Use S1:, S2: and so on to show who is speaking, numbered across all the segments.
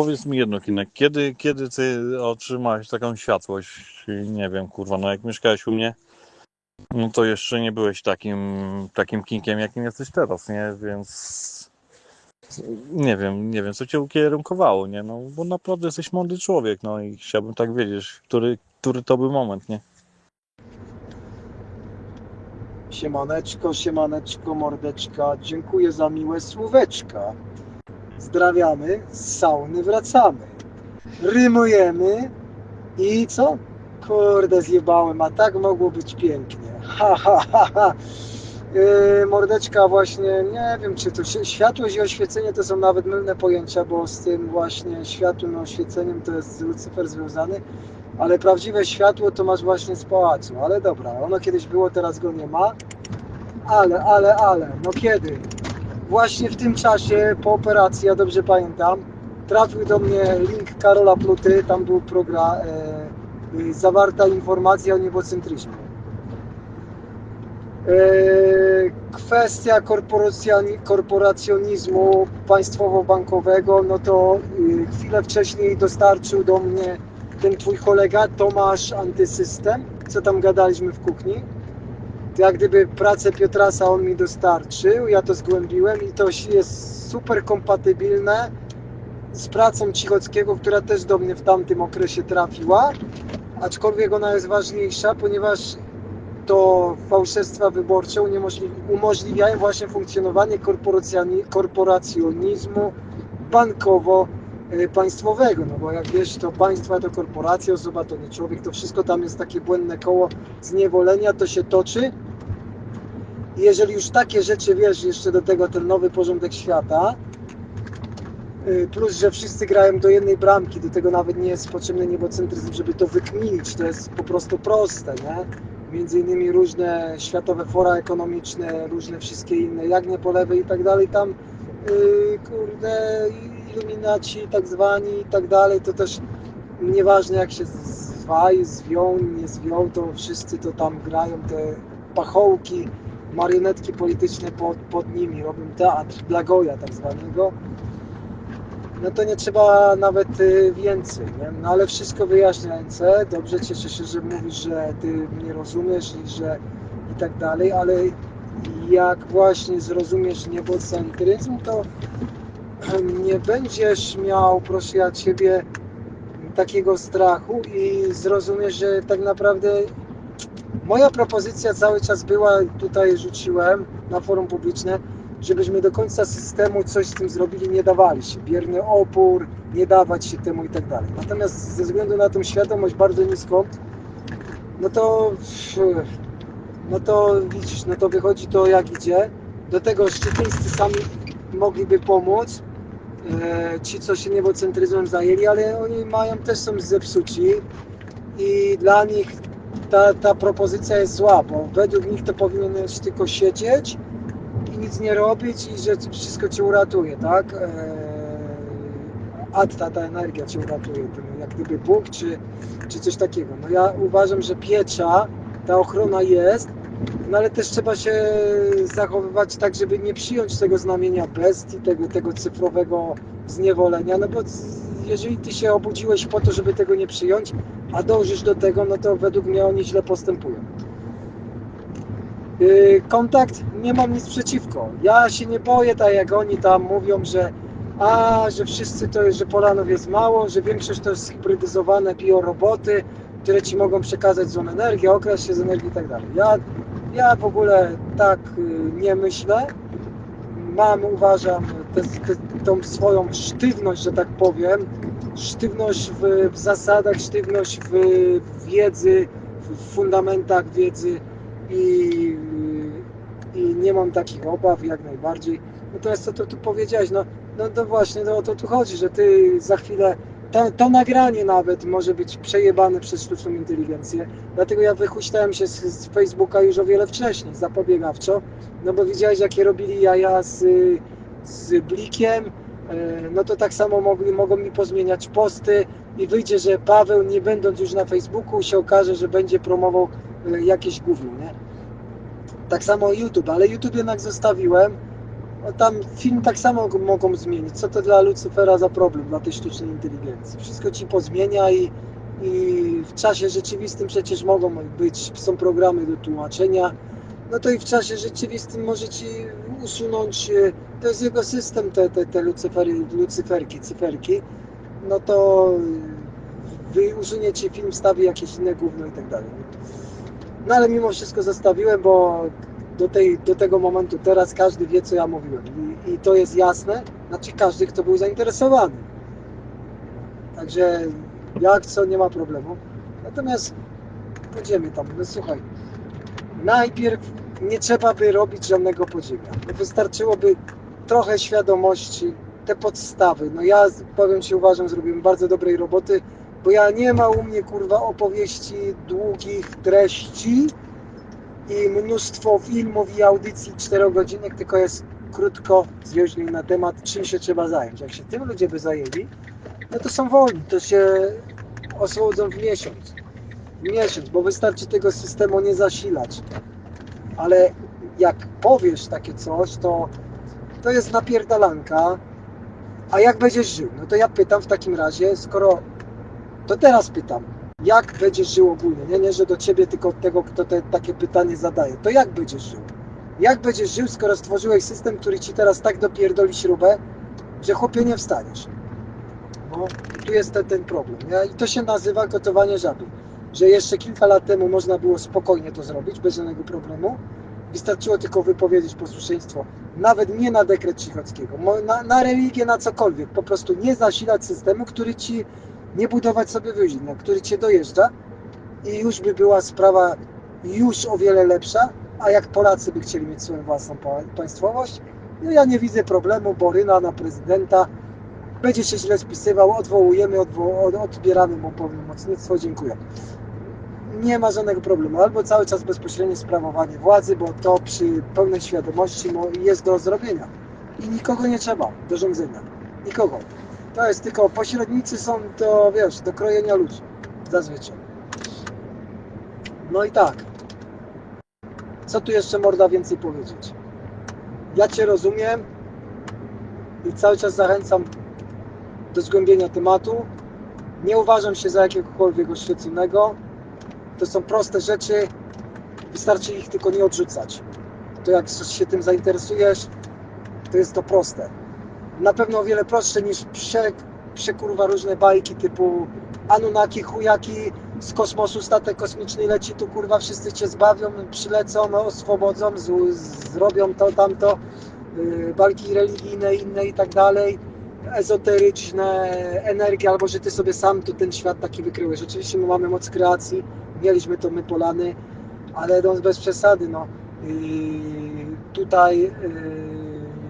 S1: powiedz mi jedno, Kinek, kiedy, kiedy ty otrzymałeś taką światłość? Nie wiem, kurwa, no jak mieszkałeś u mnie, no to jeszcze nie byłeś takim, takim kinkiem, jakim jesteś teraz, nie? Więc nie wiem, nie wiem, co cię ukierunkowało, nie? No, bo naprawdę jesteś mądry człowiek, no i chciałbym tak wiedzieć, który, który to był moment, nie?
S2: Siemaneczko, siemaneczko, mordeczka. Dziękuję za miłe słóweczka. Zdrawiamy, z sauny wracamy. Rymujemy i co? Kurde, zjebałem, a tak mogło być pięknie. Ha, ha, ha. Yy, mordeczka właśnie, nie wiem czy to światłość i oświecenie to są nawet mylne pojęcia, bo z tym właśnie światłem oświeceniem to jest Lucyfer związany, ale prawdziwe światło to masz właśnie z pałacu, ale dobra, ono kiedyś było, teraz go nie ma, ale, ale, ale, no kiedy? Właśnie w tym czasie po operacji, ja dobrze pamiętam, trafił do mnie link Karola Pluty, tam był program, e, e, zawarta informacja o niebocentryzmie. E, Kwestia korporacjoni- korporacjonizmu państwowo-bankowego, no to e, chwilę wcześniej dostarczył do mnie ten twój kolega Tomasz Antysystem, co tam gadaliśmy w kuchni. Jak gdyby pracę Piotrasa on mi dostarczył, ja to zgłębiłem i to jest super kompatybilne z pracą Cichockiego, która też do mnie w tamtym okresie trafiła, aczkolwiek ona jest ważniejsza, ponieważ to fałszerstwa wyborcze umożliwiają właśnie funkcjonowanie korporacjonizmu bankowo-państwowego, no bo jak wiesz, to państwa to korporacja, osoba to nie człowiek, to wszystko tam jest takie błędne koło zniewolenia, to się toczy. I jeżeli już takie rzeczy wiesz, jeszcze do tego ten nowy porządek świata, y, plus, że wszyscy grają do jednej bramki, do tego nawet nie jest potrzebny niebocentryzm, żeby to wykminić, to jest po prostu proste, nie? Między innymi różne światowe fora ekonomiczne, różne wszystkie inne, jagnie po lewej i tak dalej, tam yy, kurde, iluminaci tak zwani i tak dalej, to też nieważne jak się zwaj, zwią, nie zwią, to wszyscy to tam grają, te pachołki, marionetki polityczne pod, pod nimi, robią teatr dla goja tak zwanego. No to nie trzeba nawet y, więcej, nie? No ale wszystko wyjaśniające, dobrze cieszę się, że mówisz, że ty mnie rozumiesz i że i tak dalej, ale jak właśnie zrozumiesz niebocentryzm, to nie będziesz miał, proszę ja Ciebie, takiego strachu i zrozumiesz, że tak naprawdę moja propozycja cały czas była, tutaj rzuciłem na forum publiczne, żebyśmy do końca systemu coś z tym zrobili, nie dawali się, bierny opór, nie dawać się temu i tak dalej. Natomiast ze względu na tą świadomość bardzo niską, no to no to widzisz, no to wychodzi to jak idzie. Do tego szczypińscy sami mogliby pomóc, e, ci co się niebocentryzmem zajęli, ale oni mają też są zepsuci i dla nich ta, ta propozycja jest zła, bo według nich to powinieneś tylko siedzieć i nic nie robić i że wszystko cię uratuje, tak? E, a ta, energia cię uratuje, jak gdyby Bóg czy, czy coś takiego. No ja uważam, że piecza, ta ochrona jest, no ale też trzeba się zachowywać tak, żeby nie przyjąć tego znamienia bestii, tego, tego cyfrowego zniewolenia, no bo jeżeli ty się obudziłeś po to, żeby tego nie przyjąć, a dążysz do tego, no to według mnie oni źle postępują. Yy, Kontakt, nie mam nic przeciwko. Ja się nie boję, tak jak oni tam mówią, że a, że wszyscy to że Polanów jest mało, że większość to jest zhybrydyzowane bioroboty, które ci mogą przekazać złą energię, okraść się z energii i tak dalej. Ja, ja w ogóle tak y, nie myślę. Mam, uważam, tą swoją sztywność, że tak powiem, sztywność w, w zasadach, sztywność w wiedzy, w fundamentach wiedzy i, i nie mam takich obaw jak najbardziej. Natomiast co to tu powiedziałeś, no, no to właśnie no, o to tu chodzi, że ty za chwilę to, to nagranie nawet może być przejebane przez sztuczną inteligencję. Dlatego ja wychuśtałem się z, z Facebooka już o wiele wcześniej, zapobiegawczo, no bo widziałeś jakie robili jaja z, z Blikiem, e, no to tak samo mogli, mogą mi pozmieniać posty i wyjdzie, że Paweł nie będąc już na Facebooku się okaże, że będzie promował e, jakieś gówno, nie? Tak samo YouTube, ale YouTube jednak zostawiłem, No tam film tak samo mogą zmienić. Co to dla Lucyfera za problem, dla tej sztucznej inteligencji? Wszystko ci pozmienia i, i w czasie rzeczywistym przecież mogą być, są programy do tłumaczenia. No to i w czasie rzeczywistym może ci usunąć, e, to jest jego system, te, te, te lucyfery, lucyferki, cyferki. No to e, wy usunie ci film, wstawi jakieś inne gówno i tak dalej. No ale mimo wszystko zostawiłem, bo do, tej, do tego momentu teraz każdy wie, co ja mówiłem. I, I to jest jasne, znaczy każdy, kto był zainteresowany. Także jak co, nie ma problemu. Natomiast pójdziemy tam, no słuchaj. Najpierw nie trzeba by robić żadnego podziemia. Wystarczyłoby trochę świadomości, te podstawy. No ja powiem Ci, uważam, zrobiłem bardzo dobrej roboty, bo ja nie ma u mnie kurwa opowieści długich treści i mnóstwo filmów i audycji czterogodzinnych, tylko jest krótko, zwięźlej na temat, czym się trzeba zająć. Jak się tym ludzie by zajęli, no to są wolni, to się osłodzą w miesiąc. W miesiąc, bo wystarczy tego systemu nie zasilać. Ale jak powiesz takie coś, to to jest napierdalanka. A jak będziesz żył? No to ja pytam w takim razie, skoro to teraz pytam, jak będziesz żył ogólnie? Nie, nie, że do ciebie, tylko od tego, kto te, takie pytanie zadaje. To jak będziesz żył? Jak będziesz żył, skoro stworzyłeś system, który ci teraz tak dopierdoli śrubę, że chłopie nie wstaniesz? No, tu jest ten, ten problem. Nie? I to się nazywa gotowanie żaby. Że jeszcze kilka lat temu można było spokojnie to zrobić, bez żadnego problemu. Wystarczyło tylko wypowiedzieć posłuszeństwo. Nawet nie na dekret Cichockiego, na, na religię, na cokolwiek. Po prostu nie zasilać systemu, który ci nie budować sobie wyzin, no, który cię dojeżdża i już by była sprawa już o wiele lepsza, a jak Polacy by chcieli mieć swoją własną pa- państwowość, no ja nie widzę problemu, Boryna na prezydenta, będzie się źle spisywał, odwołujemy, odwo- od- odbieramy mu pełnomocnictwo, dziękuję. Nie ma żadnego problemu, albo cały czas bezpośrednie sprawowanie władzy, bo to przy pełnej świadomości mo- jest do zrobienia i nikogo nie trzeba do rządzenia, nikogo. To jest tylko pośrednicy są to, wiesz, do krojenia ludzi. Zazwyczaj. No i tak. Co tu jeszcze morda więcej powiedzieć? Ja Cię rozumiem i cały czas zachęcam do zgłębienia tematu. Nie uważam się za jakiegokolwiek oświeconego. To są proste rzeczy. Wystarczy ich tylko nie odrzucać. To jak się tym zainteresujesz, to jest to proste na pewno o wiele prostsze niż prze, przekurwa różne bajki typu Anunnaki, chujaki z kosmosu statek kosmiczny leci tu kurwa wszyscy cię zbawią, przylecą, oswobodzą, z, zrobią to, tamto yy, bajki religijne, inne i tak dalej ezoteryczne energie, albo że ty sobie sam tu ten świat taki wykryłeś. Oczywiście my mamy moc kreacji, mieliśmy to my Polany, ale no bez przesady, no yy, tutaj yy,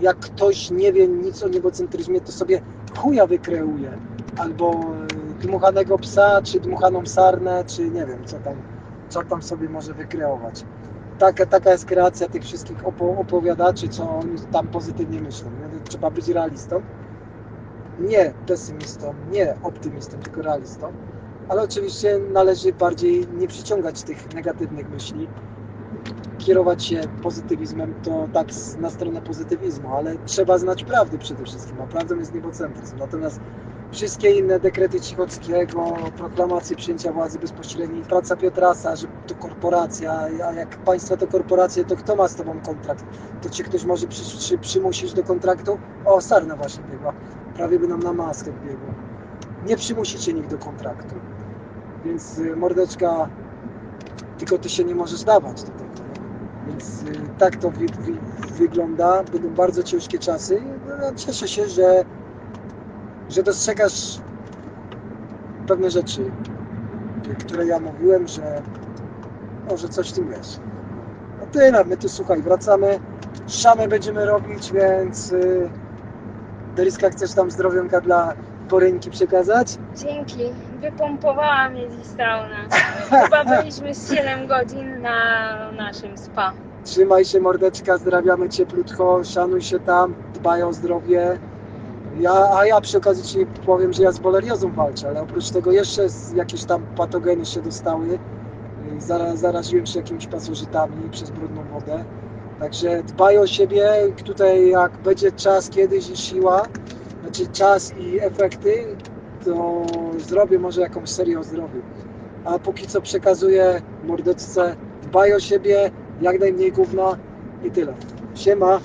S2: jak ktoś nie wie nic o niebocentryzmie, to sobie chuja wykreuje. Albo y, dmuchanego psa, czy dmuchaną sarnę, czy nie wiem, co tam, co tam sobie może wykreować. Taka, taka jest kreacja tych wszystkich opo- opowiadaczy, co oni tam pozytywnie myślą. Trzeba być realistą. Nie pesymistą, nie optymistą, tylko realistą. Ale oczywiście należy bardziej nie przyciągać tych negatywnych myśli, kierować się pozytywizmem, to tak na stronę pozytywizmu, ale trzeba znać prawdy przede wszystkim, a prawdą jest niebocentryzm. Natomiast wszystkie inne dekrety Cichockiego, proklamacje przyjęcia władzy bezpośredniej, praca Piotrasa, że to korporacja, a jak państwo to korporacje, to kto ma z tobą kontrakt? To cię ktoś może przy, przy, przymusić do kontraktu? O, Sarna właśnie biegła, prawie by nam na maskę biegła. Nie przymusicie nikt do kontraktu. Więc y, mordeczka, tylko ty się nie możesz dawać do tego. Więc y, tak to wy, wy, wygląda. Będą bardzo ciężkie czasy. No, cieszę się, że, że dostrzegasz pewne rzeczy, y, które ja mówiłem, że może coś w tym jest. No tyle, my tu słuchaj, wracamy. Szamę będziemy robić, więc Deriska, chcesz tam zdrowionka dla Borynki przekazać?
S3: Dzięki. Wypompowała mnie dziś sauna. Chyba byliśmy z 7 godzin na naszym spa.
S2: Trzymaj się mordeczka, zdrawiamy cieplutko, szanuj się tam, dbaj o zdrowie. Ja, a ja przy okazji Ci powiem, że ja z boleriozą walczę, ale oprócz tego jeszcze z, jakieś tam patogeny się dostały. Zara, zaraziłem się jakimiś pasożytami przez brudną wodę. Także dbaj o siebie. Tutaj jak będzie czas kiedyś i siła, znaczy czas i efekty, to zrobię może jakąś serię o zdrowiu. A póki co przekazuję mordeczce, dbaj o siebie, jak najmniej gówna i tyle. Siema.